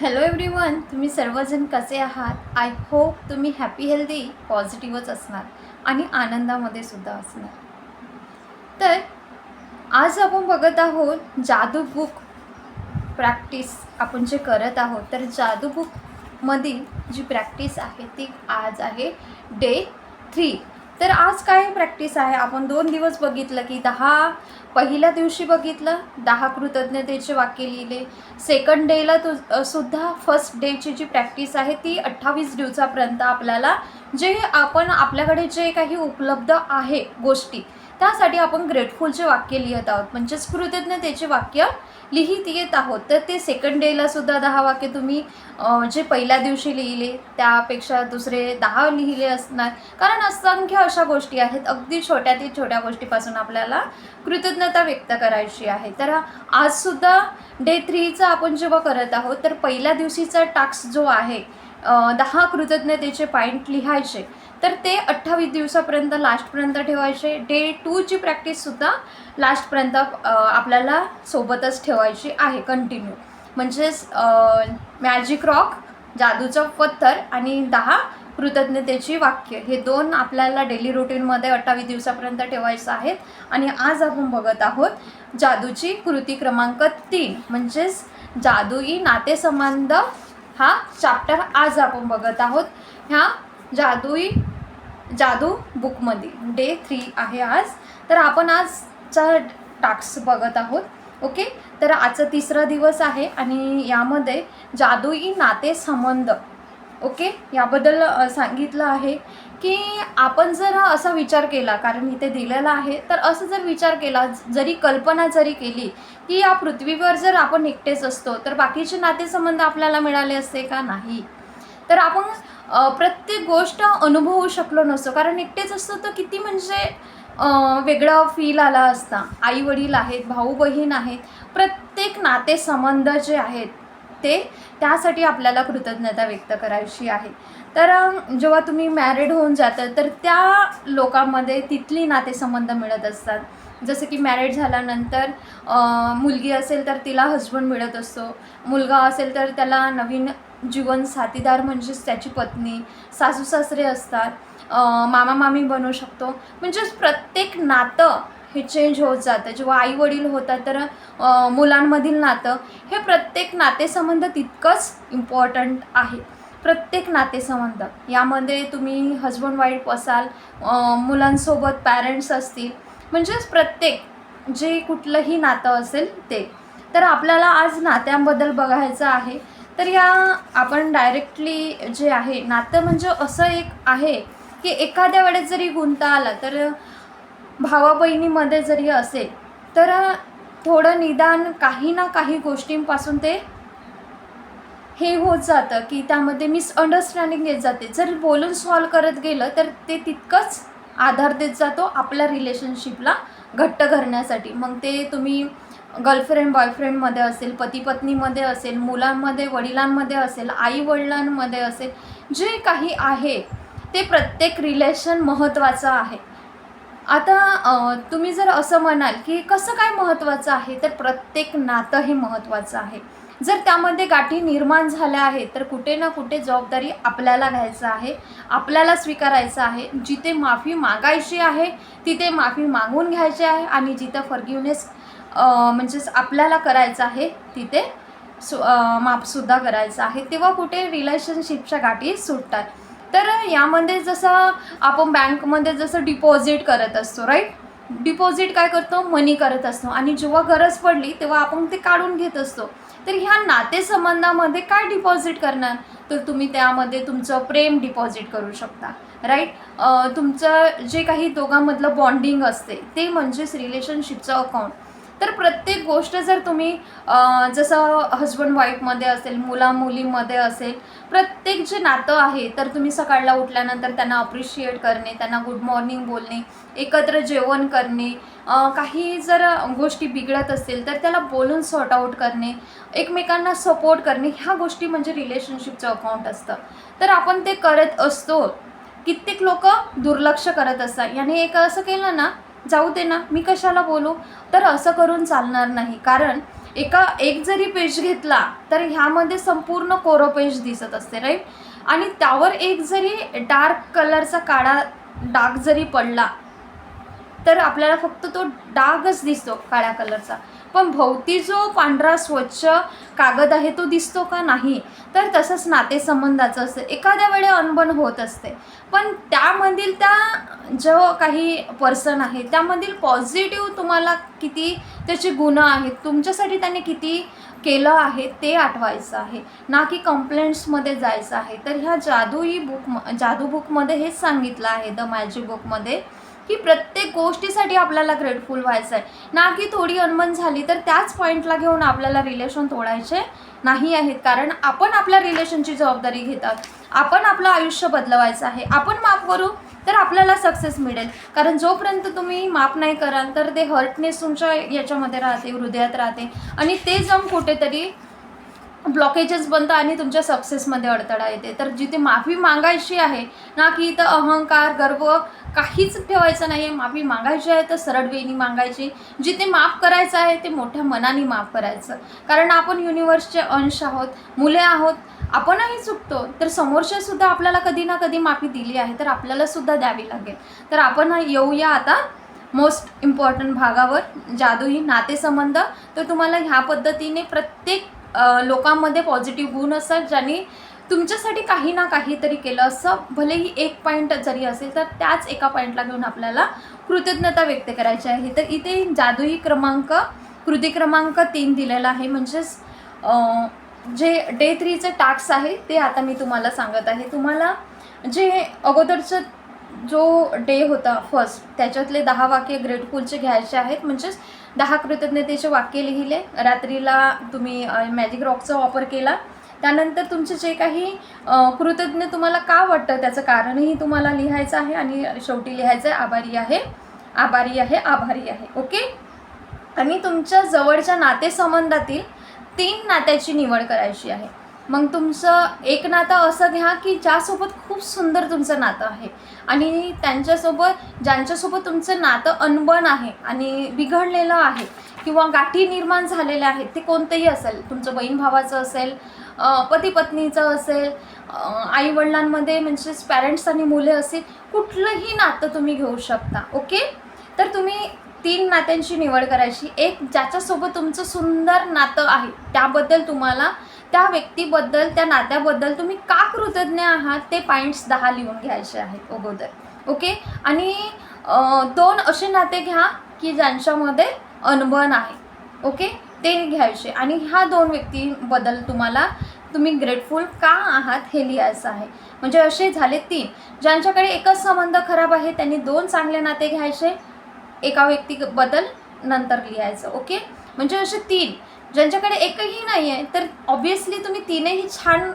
Hello everyone तुम्ही सर्वजण कसे आहात? आय होप तुम्ही हॅपी हेल्दी पॉझिटिव्हच असणार आणि आनंदामध्ये सुद्धा असणार. तर आज आपण बघत आहोत जादू बुक प्रॅक्टिस आपण जे करत आहोत तर जादू बुकमधील जी प्रॅक्टिस आहे ती आज आहे डे थ्री तर आज काय प्रॅक्टिस आहे? आपण दोन दिवस बघितलं की दहा पहिल्या दिवशी बघितलं दहा कृतज्ञतेचे वाक्य लिहिले. सेकंड डेला तु सुद्धा फर्स्ट डेची जी प्रॅक्टिस आहे ती अठ्ठावीस दिवसापर्यंत आपल्याला जे आपण आपल्याकडे जे काही उपलब्ध आहे गोष्टी त्यासाठी आपण ग्रेटफुलचे वाक्य लिहित आहोत. म्हणजेच कृतज्ञतेचे वाक्य लिहित येत आहोत. तर ते सेकंड डेला सुद्धा दहा वाक्य तुम्ही जे पहिल्या दिवशी लिहिले त्यापेक्षा दुसरे दहा लिहिले असणार. कारण असंख्य अशा गोष्टी आहेत अगदी छोट्यातील छोट्या गोष्टीपासून आपल्याला कृतज्ञता व्यक्त करायची आहे. तर आजसुद्धा डे थ्रीचा आपण जेव्हा करत आहोत तर पहिल्या दिवशीचा टास्क जो आहे दहा कृतज्ञतेचे पॉईंट लिहायचे. तर ते अठ्ठावीस दिवसापर्यंत लास्टपर्यंत ठेवायचे. डे टूची प्रॅक्टिससुद्धा लास्टपर्यंत आपल्याला सोबतच ठेवायची आहे कंटिन्यू म्हणजेच मॅजिक रॉक जादूचं पत्थर आणि दहा कृतज्ञतेची वाक्य. हे दोन आपल्याला डेली रुटीनमध्ये अठ्ठावीस दिवसापर्यंत ठेवायचं आहेत. आणि आज आपण बघत आहोत जादूची कृती क्रमांक तीन. म्हणजेच जादूई नातेसंबंध हा चॅप्टर आज आपण बघत आहोत. ह्या जादुई जादू बुकमध्ये डे थ्री आहे आज. तर आपण आजचा टास्क बघत आहोत. ओके तर आजचा तिसरा दिवस आहे आणि यामध्ये जादुई नातेसंबंध ओके याबद्दल सांगितलं आहे की आपण जर असा विचार केला कारण इथे दिलेला आहे तर असं जर विचार केला जरी कल्पना जरी केली की या पृथ्वीवर जर आपण एकटेच असतो तर बाकीचे नातेसंबंध आपल्याला मिळाले असते का नाही? तर आपण प्रत्येक गोष्ट अनुभवू शकलो नसतो. कारण एकटेच असतो तर किती म्हणजे वेगळा फील आला असता. आई वडील आहेत भाऊ बहीण आहेत प्रत्येक नातेसंबंध जे आहेत ते त्यासाठी आपल्याला कृतज्ञता व्यक्त करायची आहे. तर जेव्हा तुम्ही मॅरिड होऊन जातं तर त्या लोकांमध्ये तिथली नातेसंबंध मिळत असतात. जसं की मॅरिड झाल्यानंतर मुलगी असेल तर तिला हजबंड मिळत असतो. मुलगा असेल तर त्याला नवीन जीवन साथीदार म्हणजेच त्याची पत्नी सासू सासरे असतात मामा मामी बनवू शकतो. म्हणजेच प्रत्येक नातं हे चेंज होत जातं. जेव्हा आई वडील होतात तर मुलांमधील नातं हे प्रत्येक नातेसंबंध तितकंच इम्पॉर्टंट आहे. प्रत्येक नातेसंबंध. यामध्ये तुम्ही हजबंड वाईफ असाल मुलांसोबत पॅरेंट्स असतील म्हणजेच प्रत्येक जे कुठलंही नातं असेल ते. तर आपल्याला आज नात्यांबद्दल बघायचं आहे. तर या आपण डायरेक्टली जे आहे नातं म्हणजे असं एक आहे की एखाद्या वेळेस जरी गुंता आला तर भावा बहिणीमध्ये जरी असेल तर थोडं निदान काही ना काही गोष्टींपासून ते हे होत जातं की त्यामध्ये मिसअंडरस्टँडिंग येत जाते. जर बोलून सॉल्व करत गेलं तर ते तितकंच आधार देत जातो आपल्या रिलेशनशिपला घट्ट करण्यासाठी. मग ते तुम्ही गर्लफ्रेंड बॉयफ्रेंडमध्ये असेल पती पत्नीमध्ये असेल मुलांमध्ये वडिलांमध्ये असेल आई वडिलांमध्ये असेल जे काही आहे ते प्रत्येक रिलेशन महत्त्वाचं आहे. आता तुम्ही जर असं म्हणाल की कसं काय महत्त्वाचं आहे तर प्रत्येक नातं हे महत्त्वाचं आहे. जर त्यामध्ये गाठी निर्माण झाल्या आहेत तर कुठे ना कुठे जबाबदारी आपल्याला घ्यायचं आहे आपल्याला स्वीकारायचं आहे. जिथे माफी मागायची आहे तिथे माफी मागून घ्यायची आहे आणि जिथं फर्ग्युनेस म्हणजेच आपल्याला करायचं आहे तिथे सु मापसुद्धा करायचं आहे. तेव्हा कुठे रिलेशनशिपच्या गाठी सुटतात. तर यामध्ये जसं आपण बँकमध्ये जसं डिपॉझिट करत असतो राईट डिपॉझिट काय करतो? मनी करत असतो. आणि जेव्हा गरज पडली तेव्हा आपण ते काढून घेत असतो. तर ह्या नातेसंबंधामध्ये काय डिपॉझिट करणार? तर तुम्ही त्यामध्ये तुमचं प्रेम डिपॉझिट करू शकता राईट तुमचं जे काही दोघांमधलं बॉन्डिंग असते ते म्हणजेच रिलेशनशिपचं अकाउंट तर प्रत्येक गोष्ट जर तुम्ही जसं हजबंड वाईफमध्ये असेल मुला मुलीमध्ये असेल प्रत्येक जे नातं आहे तर तुम्ही सकाळला उठल्यानंतर त्यांना अप्रिशिएट करणे त्यांना गुड मॉर्निंग बोलणे एकत्र जेवण करणे काही जर गोष्टी बिघडत असतील तर त्याला बोलून सॉर्ट आऊट करणे एकमेकांना सपोर्ट करणे ह्या गोष्टी म्हणजे रिलेशनशिपचं अकाउंट असतं. तर आपण ते करत असतो. कित्येक लोक दुर्लक्ष करत असतात. याने एक असं केलं ना जाऊ दे ना मी कशाला बोलू? तर असं करून चालणार नाही. कारण एका एक जरी पेज घेतला तर ह्यामध्ये संपूर्ण कोरं पेज दिसत असते राईट आणि त्यावर एक जरी डार्क कलरचा काळा डाग जरी पडला तर आपल्याला फक्त तो डागच दिसतो काळ्या कलरचा. पण भोवती जो पांढरा स्वच्छ कागद आहे तो दिसतो का नाही? तर तसंच नातेसंबंधाचं असतं. एखाद्या वेळे अनबन होत असते. पण त्यामधील त्या जो काही पर्सन आहे त्यामधील पॉझिटिव्ह तुम्हाला किती त्याचे गुण आहेत तुमच्यासाठी त्याने किती केलं आहे ते आठवायचं आहे. ना की कंप्लेंट्समध्ये जायचं आहे. तर ह्या जादूई बुक जादू बुकमध्ये हेच सांगितलं आहे द मॅजिक बुकमध्ये की प्रत्येक गोष्टीसाठी आपल्याला ग्रेटफुल व्हायचं आहे ना की थोडी अनमन झाली तर त्याच पॉईंटला घेऊन आपल्याला रिलेशन तोडायचे नाही आहेत. कारण आपण आपल्या रिलेशनची जबाबदारी घेतात. आपण आपलं आयुष्य बदलवायचं आहे. आपण माफ करू तर आपल्याला सक्सेस मिळेल. कारण जोपर्यंत तुम्ही माफ नाही कराल तर ते हर्टनेस तुमच्या याच्यामध्ये राहते हृदयात राहते. आणि ते जाऊन कुठेतरी ब्लॉकेजेस बनतं आणि तुमच्या सक्सेसमध्ये अडथळा येते. तर जिथे माफी मागायची आहे ना की इथं अहंकार गर्व काहीच ठेवायचं नाही आहे माफी मागायची आहे तर सरळ वेळी मागायची. जिथे माफ करायचं आहे ते मोठ्या मनाने माफ करायचं. कारण आपण युनिवर्सचे अंश आहोत मुले आहोत आपणही चुकतो. तर समोरच्यासुद्धा आपल्याला कधी ना कधी माफी दिली आहे तर आपल्यालासुद्धा द्यावी लागेल. तर आपण येऊया आता मोस्ट इम्पॉर्टंट भागावर. जादूही नातेसंबंध. तर तुम्हाला ह्या पद्धतीने प्रत्येक लोकांमध्ये पॉझिटिव्ह गुण असतात ज्यांनी तुमच्यासाठी काही ना काहीतरी केलं असं भलेही एक पॉईंट जरी असेल तर त्याच एका पॉईंटला घेऊन आपल्याला कृतज्ञता व्यक्त करायची आहे. तर इथे जादुई क्रमांक कृती क्रमांक तीन दिलेला आहे. म्हणजेच जे डे थ्रीचे टास्क आहे ते आता मी तुम्हाला सांगत आहे. तुम्हाला जे अगोदरचं जो डे होता फर्स्ट त्याच्यातले दहा वाक्य ग्रेटफुलचे घ्यायचे आहेत. म्हणजेच दहा कृतज्ञतेचे वाक्य लिहिले. रात्रीला तुम्ही मॅजिक रॉकचा वापर केला. त्यानंतर तुमचे जे काही कृतज्ञ तुम्हाला का वाटतं? त्याचं कारणही तुम्हाला लिहायचं आहे आणि शेवटी लिहायचं आहे आभारी आहे. आभारी आहे आभारी आहे. ओके? आणि तुमच्या जवळच्या नातेसंबंधातील तीन नात्याची निवड करायची आहे. मग तुमचं एक नातं असं घ्या की ज्यासोबत खूप सुंदर तुमचं नातं आहे. आणि त्यांच्यासोबत ज्यांच्यासोबत तुमचं नातं अनबन आहे आणि बिघडलेलं आहे किंवा गाठी निर्माण झालेल्या आहेत ते कोणतंही असेल. तुमचं बहीण भावाचं असेल पती पत्नीचं असेल आई वडिलांमध्ये म्हणजेच पॅरेंट्स आणि मुले असेल कुठलंही नातं तुम्ही घेऊ शकता ओके? तर तुम्ही तीन नात्यांची निवड करायची. एक ज्याच्यासोबत तुमचं सुंदर नातं आहे त्याबद्दल तुम्हाला त्या व्यक्तीबद्दल त्या नात्याबद्दल तुम्ही का कृतज्ञ आहात? ते पॉईंट्स दहा लिहून घ्यायचे आहेत अगोदर. ओके आणि दोन असे नाते घ्या की ज्यांच्यामध्ये अनबन आहे. ओके ते घ्यायचे. आणि ह्या दोन व्यक्तीबद्दल तुम्हाला तुम्ही ग्रेटफुल का आहात हे लिहायचं आहे. म्हणजे असे झाले तीन. ज्यांच्याकडे एकच संबंध खराब आहे त्यांनी दोन चांगले नाते घ्यायचे. एका व्यक्तीबद्दल नंतर लिहायचं. ओके म्हणजे असे तीन. ज्यांच्याकडे एकही नाही आहे तर ऑब्वियसली तुम्ही तीनही छान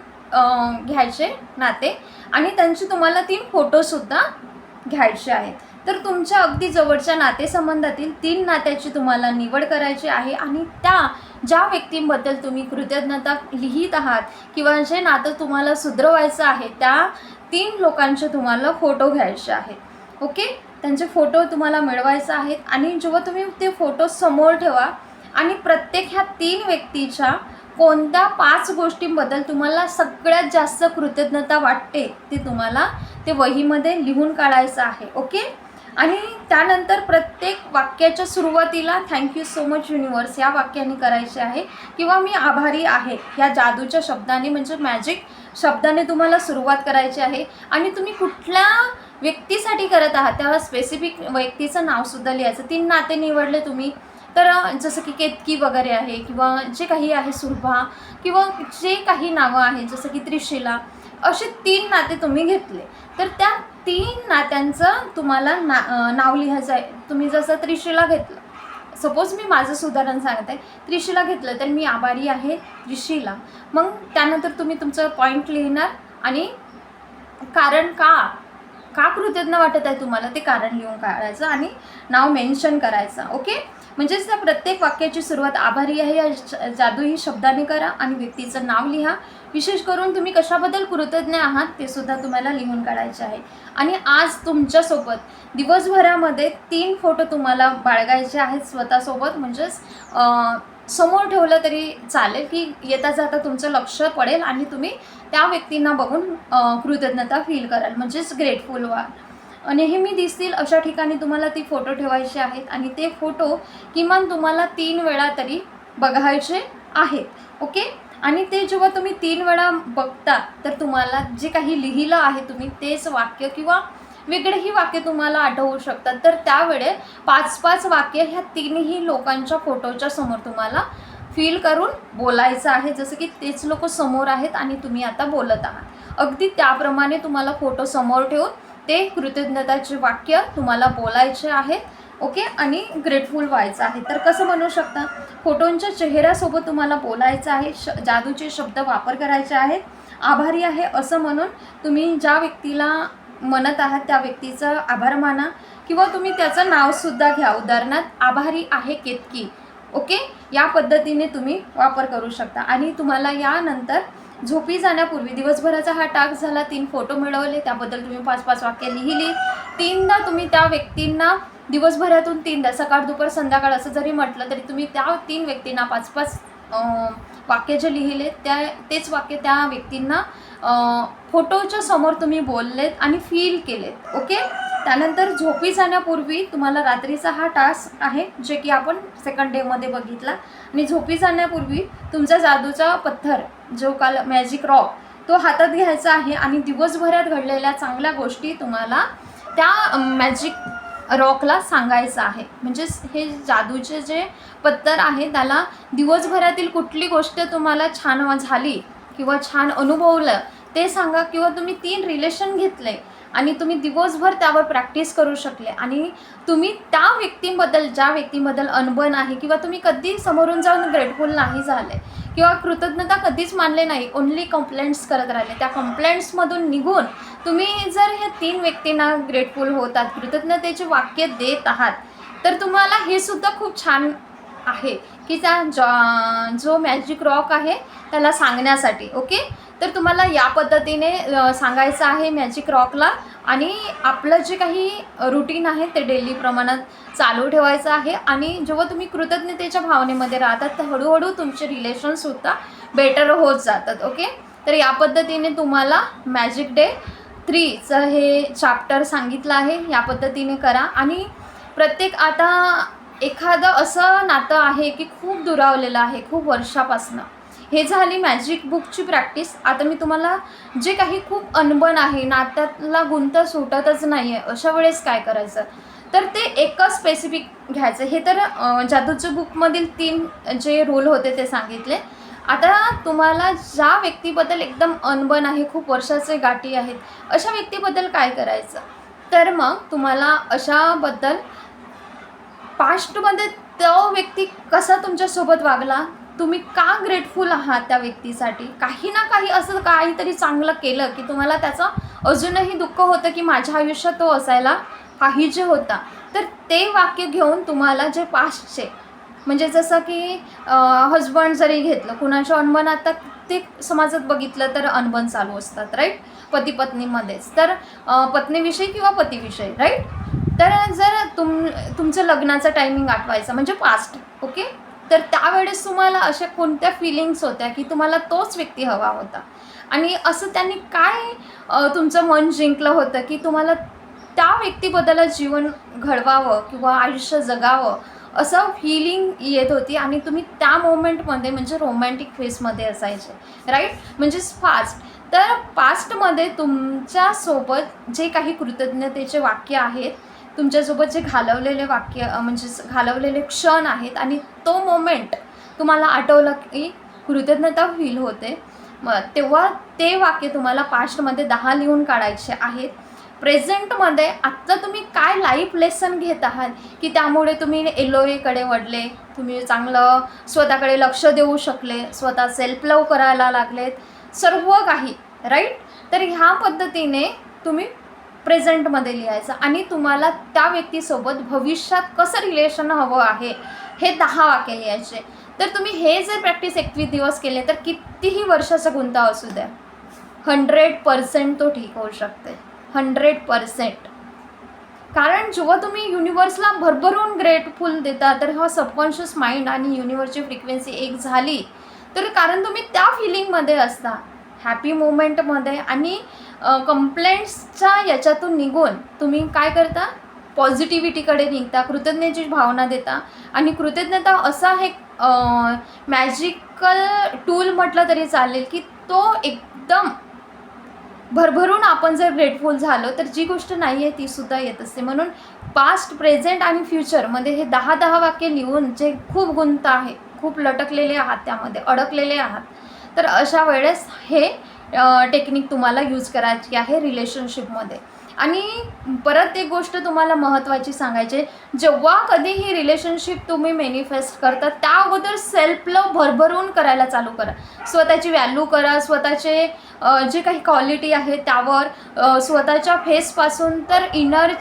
घ्यायचे नाते आणि त्यांचे तुम्हाला तीन फोटोसुद्धा घ्यायचे आहेत. तर तुमच्या अगदी जवळच्या नातेसंबंधातील तीन नात्याची तुम्हाला निवड करायची आहे आणि त्या ज्या व्यक्तींबद्दल तुम्ही कृतज्ञता लिहित आहात किंवा जे नातं तुम्हाला सुधरवायचं आहे त्या तीन लोकांचे तुम्हाला फोटो घ्यायचे आहेत. ओके त्यांचे फोटो तुम्हाला मिळवायचे आहेत आणि जेव्हा तुम्ही ते फोटो समोर ठेवा आणि प्रत्येक ह्या तीन व्यक्तीच्या कोणत्या पाच गोष्टींबद्दल तुम्हाला सगळ्यात जास्त कृतज्ञता वाटते ते तुम्हाला ते वहीमध्ये लिहून काढायचं आहे ओके? आणि त्यानंतर प्रत्येक वाक्याच्या सुरुवातीला थँक्यू सो मच युनिवर्स या वाक्याने करायचे आहे किंवा मी आभारी आहे ह्या जादूच्या शब्दाने म्हणजे मॅजिक शब्दाने तुम्हाला सुरुवात करायची आहे. आणि तुम्ही कुठल्या व्यक्तीसाठी करत आहात त्या स्पेसिफिक व्यक्तीचं नावसुद्धा लिहायचं. तीन नाते निवडले तुम्ही. तर जसं की केतकी वगैरे आहे किंवा जे काही आहे सुरभा किंवा जे काही नावं आहे जसं की त्रिशिला असे तीन नाते तुम्ही घेतले. तर त्या तीन नात्यांचं तुम्हाला ना नाव लिहायचं आहे. तुम्ही जसं त्रिशिला घेतलं सपोज मी माझं उदाहरण सांगत आहे. त्रिशिला घेतलं तर मी आभारी आहे त्रिशिला. मग त्यानंतर तुम्ही तुमचं पॉईंट लिहिणार आणि कारण का का कृतज्ञ वाटत आहे तुम्हाला ते कारण लिहून काढायचं आणि नाव मेन्शन करायचं ओके म्हणजेच त्या प्रत्येक वाक्याची सुरुवात आभारी आहे या जादूही शब्दाने करा आणि व्यक्तीचं नाव लिहा. विशेष करून तुम्ही कशाबद्दल कृतज्ञ आहात ते सुद्धा तुम्हाला लिहून काढायचे आहे. आणि आज तुमच्यासोबत दिवसभरामध्ये तीन फोटो तुम्हाला बाळगायचे आहेत स्वतःसोबत. म्हणजेच समोर ठेवलं तरी चालेल की येता जाता तुमचं लक्ष पडेल आणि तुम्ही त्या व्यक्तींना बघून कृतज्ञता फील कराल. म्हणजेच ग्रेटफुल व्हाल नेहमी दिसतील अशा ठिकाणी तुम्हाला ती फोटो ठेवायचे आहेत आणि ते फोटो किमान तुम्हाला तीन वेळा तरी बघायचे आहेत ओके? आणि ते जेव्हा तुम्ही तीन वेळा बघता तर तुम्हाला जे काही लिहिलं आहे तुम्ही तेच वाक्य किंवा वेगळेही वाक्य तुम्हाला आठवू शकतात. तर त्यावेळे पाच पाच वाक्य ह्या तीनही लोकांच्या फोटोच्या समोर तुम्हाला फील करून बोलायचं आहे. जसं की तेच लोक समोर आहेत आणि तुम्ही आता बोलत आहात. अगदी त्याप्रमाणे तुम्हाला फोटो समोर ठेवून ते कृतज्ञताचे वाक्य तुम्हाला बोलायचे आहेत ओके? आणि ग्रेटफुल व्हायचं आहे. तर कसं म्हणू शकता? फोटोंच्या चेहऱ्यासोबत तुम्हाला बोलायचं आहे श जादूचे शब्द वापर करायचे आहेत. आभारी आहे असं म्हणून तुम्ही ज्या व्यक्तीला म्हणत आहात त्या व्यक्तीचं आभार माना किंवा तुम्ही त्याचं नावसुद्धा घ्या. उदाहरणार्थ आभारी आहे केतकी ओके? या पद्धतीने तुम्ही वापर करू शकता. आणि तुम्हाला यानंतर झोपी जाण्यापूर्वी दिवसभराचा हा टास्क झाला तीन फोटो मिळवले त्याबद्दल तुम्ही पाच पाच वाक्य लिहिली. तीनदा तुम्ही त्या व्यक्तींना दिवसभरातून तीनदा सकाळ दुपार संध्याकाळ असं जरी म्हटलं तरी तुम्ही त्या तीन व्यक्तींना पाच पाच वाक्य जे लिहिले त्या तेच वाक्य त्या व्यक्तींना फोटोच्या समोर तुम्ही बोललेत आणि फील केलेत ओके? त्यानंतर झोपी जाण्यापूर्वी तुम्हाला रात्रीचा हा टास्क आहे जे की आपण सेकंड डेमध्ये बघितला. आणि झोपी जाण्यापूर्वी तुमचा जादूचा पत्थर जो काल मॅजिक रॉक तो हातात घ्यायचा आहे आणि दिवसभरात घडलेल्या चांगल्या गोष्टी तुम्हाला त्या मॅजिक रॉकला सांगायचं आहे. म्हणजेच हे जादूचे जे पत्तर आहे त्याला दिवसभरातील कुठली गोष्ट तुम्हाला छान झाली किंवा छान अनुभवलं ते सांगा किंवा तुम्ही तीन रिलेशन घेतले आणि तुम्ही दिवसभर त्यावर प्रॅक्टिस करू शकले. आणि तुम्ही त्या व्यक्तींबद्दल ज्या व्यक्तीबद्दल अनबन आहे किंवा तुम्ही कधी समोरून जाऊन ग्रेटफुल नाही झाले किंवा कृतज्ञता कधीच मानले नाही ओन्ली कंप्लेंट्स करत राहिले. त्या कंप्लेंट्समधून निघून तुम्ही जर ह्या तीन व्यक्तींना ग्रेटफुल होतात कृतज्ञतेचे वाक्य देत आहात तर तुम्हाला हे सुद्धा खूप छान आहे. की त्या जॉ जो मॅजिक रॉक आहे त्याला सांगण्यासाठी ओके तर तुम्हाला या पद्धतीने सांगायचं आहे मॅजिक रॉकला आणि आपलं जे काही रुटीन आहे ते डेली प्रमाणात चालू ठेवायचं आहे. आणि जेव्हा तुम्ही कृतज्ञतेच्या भावनेमध्ये राहतात तर हळूहळू तुमचे रिलेशनसुद्धा बेटर होत जातात ओके तर या पद्धतीने तुम्हाला मॅजिक डे थ्रीचं हे चॅप्टर सांगितलं आहे. या पद्धतीने करा. आणि प्रत्येक आता एखादं असं नातं आहे की खूप दुरावलेलं आहे खूप वर्षापासनं. हे झाली मॅजिक बुकची प्रॅक्टिस आता मी तुम्हाला जे काही खूप अनबन आहे नात्यातला गुंत सुटतच नाही आहे अशा वेळेस काय करायचं? तर ते एकच स्पेसिफिक घ्यायचं. हे तर जादूच्या बुकमधील तीन जे रूल होते ते सांगितले. आता तुम्हाला ज्या व्यक्तीबद्दल एकदम अनबन आहे खूप वर्षाचे गाठी आहेत अशा व्यक्तीबद्दल काय करायचं? तर मग तुम्हाला अशाबद्दल पास्टमध्ये तो व्यक्ती कसा तुमच्यासोबत वागला? तुम्ही का ग्रेटफुल आहात त्या व्यक्तीसाठी? काही ना काही असं काहीतरी चांगलं केलं की तुम्हाला त्याचं अजूनही दुःख होतं की माझ्या आयुष्यात तो असायला पाहिजे होता. तर ते वाक्य घेऊन तुम्हाला जे पास्टचे म्हणजे जसं की हजबंड जरी घेतलं कुणाच्या अनबन आता ते समाजात बघितलं तर अनबन चालू असतात राईट पती पत्नीमध्येच तर पत्नीविषयी किंवा पतीविषयी राईट तर जर तुम तुमचं लग्नाचं टायमिंग आठवायचं म्हणजे पास्ट ओके तर त्यावेळेस तुम्हाला अशा कोणत्या फिलिंग्स होत्या की तुम्हाला तोच व्यक्ती हवा होता? आणि असं त्यांनी काय तुमचं मन जिंकलं होतं की तुम्हाला त्या व्यक्तीबद्दल जीवन घडवावं किंवा आयुष्य जगावं असं फिलिंग येत होती आणि तुम्ही त्या मोमेंटमध्ये म्हणजे रोमॅन्टिक फेसमध्ये असायचे राईट म्हणजेच फास्ट तर पास्टमध्ये तुमच्यासोबत जे काही कृतज्ञतेचे वाक्य आहेत तुमच्यासोबत जे घालवलेले वाक्य म्हणजे म्हणजेच घालवलेले क्षण आहेत आणि तो मोमेंट तुम्हाला आठवलं की कृतज्ञता फील होते. मग तेव्हा ते वाक्य तुम्हाला पास्टमध्ये दहा लिहून काढायचे आहेत. प्रेझेंटमध्ये आत्ता तुम्ही काय लाईफ लेसन घेत आहात? की त्यामुळे तुम्ही एलोएकडे वडले वळले तुम्ही चांगलं स्वतःकडे लक्ष देऊ शकले स्वतः सेल्फ लव करायला लागलेत. सर्व काही राईट तर ह्या पद्धतीने तुम्ही प्रेझेंटमध्ये लिहायचं. आणि तुम्हाला त्या व्यक्तीसोबत भविष्यात कसं रिलेशन हवं आहे हे दहा वाक्य लिहायचे. तर तुम्ही हे जर प्रॅक्टिस एकवीस दिवस केले तर कितीही वर्षाचा गुंता असू द्या. हंड्रेड पर्सेंट तो ठीक होऊ शकते. हंड्रेड पर्सेंट कारण जेव्हा तुम्ही युनिवर्सला भरभरून ग्रेटफुल देता तर हा सबकॉन्शियस माइंड आणि युनिवर्सची फ्रिक्वेन्सी एक झाली तर कारण तुम्ही त्या फिलिंगमध्ये असता. हॅपी मोमेंटमध्ये आणि कंप्लेंट्सच्या याच्यातून निघून तुम्ही काय करता? पॉझिटिव्हिटीकडे निघता कृतज्ञतेची भावना देता. आणि कृतज्ञता असा हे मॅजिकल टूल म्हटलं तरी चालेल की तो एकदम भरभरून आपण जर ग्रेटफुल झालो तर जी गोष्ट नाही आहे तीसुद्धा येत असते. म्हणून पास्ट प्रेझेंट आणि फ्युचरमध्ये हे दहा दहा वाक्य लिहून जे खूप गुंत आहे खूप लटकलेले आहात त्यामध्ये अडकलेले आहात तर अशा वेळेस हे टेक्निक तुम्हाला यूज करायची आहे रिलेशनशिपमध्ये आणि परत एक गोष्ट तुम्हाला महत्त्वाची सांगायची जेव्हा कधी ही रिलेशनशिप तुम्ही मॅनिफेस्ट करता त्या अगोदर सेल्फ लव भरभरून करायला चालू करा. स्वतःची व्हॅल्यू करा स्वतःचे जे काही क्वालिटी आहे त्यावर स्वतःच्या फेसपासून तर इनर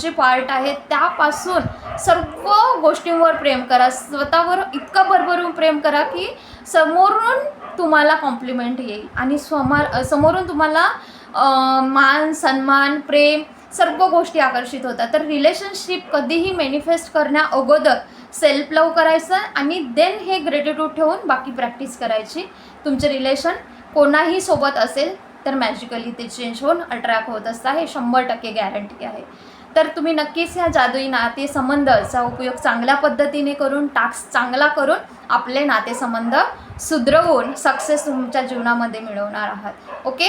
जे पार्ट आहे त्यापासून सर्व गोष्टींवर प्रेम करा. स्वतःवर इतकं भरभरून प्रेम करा की समोरून तुम्हाला कॉम्प्लिमेंट येईल. आणि समोर समोरून तुम्हाला मान सन्मान प्रेम सर्व गोष्टी आकर्षित होतात. तर रिलेशनशिप कधीही मॅनिफेस्ट करण्या अगोदर सेल्फ लव करायचं आणि देन हे ग्रेटिट्यूड ठेवून बाकी प्रॅक्टिस करायची. तुमचे रिलेशन कोणाही सोबत असेल तर मॅजिकली ते चेंज होऊन अट्रॅक्ट होत असता हे शंभर टक्के गॅरंटी आहे. तर तुम्ही नक्कीच ह्या जादुई नातेसंबंधचा उपयोग चांगल्या पद्धतीने करून टास्क चांगला करून आपले नातेसंबंध सुधरवून सक्सेस तुमच्या जीवनामध्ये मिळवणार आहात. ओके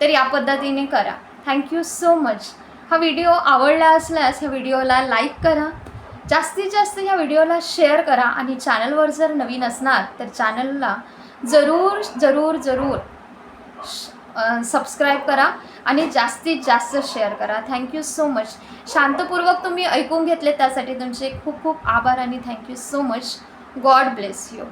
तर या पद्धतीने करा. थँक्यू सो मच हा व्हिडिओ आवडला असल्यास ह्या व्हिडिओला लाईक करा. जास्तीत जास्त ह्या व्हिडिओला शेअर करा आणि चॅनलवर जर नवीन असणार तर चॅनलला जरूर जरूर जरूर सबस्क्राईब करा आणि जास्तीत जास्त शेअर करा. थँक्यू सो मच शांतपूर्वक तुम्ही ऐकून घेतले त्यासाठी तुमचे खूप खूप आभार आणि thank you so much God bless you